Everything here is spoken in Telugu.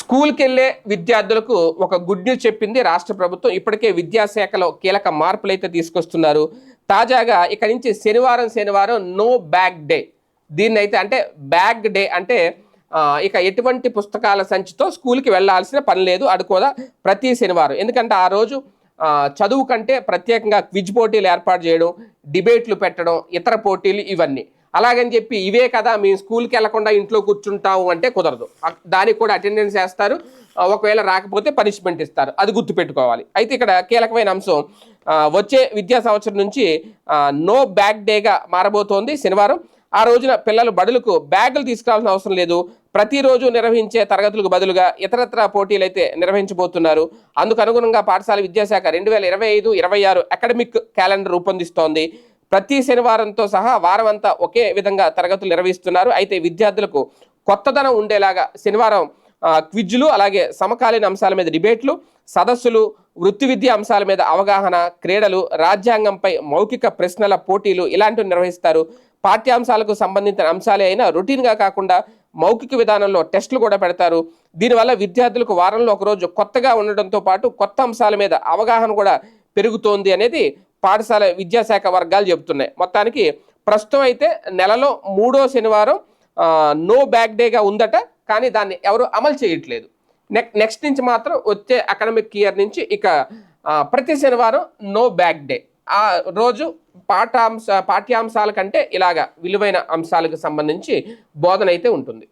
స్కూల్కి వెళ్ళే విద్యార్థులకు ఒక గుడ్ న్యూస్ చెప్పింది రాష్ట్ర ప్రభుత్వం. ఇప్పటికే విద్యాశాఖలో కీలక మార్పులు అయితే తీసుకొస్తున్నారు. తాజాగా ఇక నుంచి శనివారం శనివారం నో బ్యాగ్ డే. దీన్ని అయితే అంటే బ్యాగ్ డే అంటే ఇక ఎటువంటి పుస్తకాల సంచితో స్కూల్కి వెళ్ళాల్సిన పని లేదు. అది కూడా ప్రతి శనివారం. ఎందుకంటే ఆ రోజు చదువు కంటే ప్రత్యేకంగా క్విజ్ పోటీలు ఏర్పాటు చేయడం డిబేట్లు పెట్టడం ఇతర పోటీలు ఇవన్నీ. అలాగని చెప్పి ఇవే కదా మేము స్కూల్కి వెళ్ళకుండా ఇంట్లో కూర్చుంటాము అంటే కుదరదు. దానికి కూడా అటెండెన్స్ వేస్తారు. ఒకవేళ రాకపోతే పనిష్మెంట్ ఇస్తారు. అది గుర్తుపెట్టుకోవాలి. అయితే ఇక్కడ కీలకమైన అంశం వచ్చే విద్యా సంవత్సరం నుంచి నో బ్యాగ్ డేగా మారబోతోంది శనివారం. ఆ రోజున పిల్లలు బడులకు బ్యాగులు తీసుకురావాల్సిన అవసరం లేదు. ప్రతిరోజు నిర్వహించే తరగతులకు బదులుగా ఇతరత్ర పోటీలు అయితే నిర్వహించబోతున్నారు. అందుకు అనుగుణంగా పాఠశాల విద్యాశాఖ రెండు వేల ఇరవై ఐదు ఇరవై ఆరు అకాడమిక్ క్యాలెండర్ రూపొందిస్తోంది. ప్రతి శనివారంతో సహా వారమంతా ఒకే విధంగా తరగతులు నిర్వహిస్తున్నారు. అయితే విద్యార్థులకు కొత్తదనం ఉండేలాగా శనివారం క్విజ్లు అలాగే సమకాలీన అంశాల మీద డిబేట్లు సదస్సులు వృత్తి విద్య అంశాల మీద అవగాహన క్రీడలు రాజ్యాంగంపై మౌఖిక ప్రశ్నల పోటీలు ఇలాంటివి నిర్వహిస్తారు. పాఠ్యాంశాలకు సంబంధించిన అంశాలే అయినా రొటీన్గా కాకుండా మౌఖిక విధానంలో టెస్టులు కూడా పెడతారు. దీనివల్ల విద్యార్థులకు వారంలో ఒకరోజు కొత్తగా ఉండడంతో పాటు కొత్త అంశాల మీద అవగాహన కూడా పెరుగుతోంది అనేది పాఠశాల విద్యాశాఖ వర్గాలు చెబుతున్నాయి. మొత్తానికి ప్రస్తుతం అయితే నెలలో మూడో శనివారం నో బ్యాక్ డేగా ఉందట కానీ దాన్ని ఎవరు అమలు చేయట్లేదు. నెక్ నెక్స్ట్ నుంచి మాత్రం వచ్చే అకాడమిక్ ఇయర్ నుంచి ఇక ప్రతి శనివారం నో బ్యాక్ డే ఆ రోజు పాఠాంశ పాఠ్యాంశాల కంటే ఇలాగా విలువైన అంశాలకు సంబంధించి బోధన అయితే ఉంటుంది.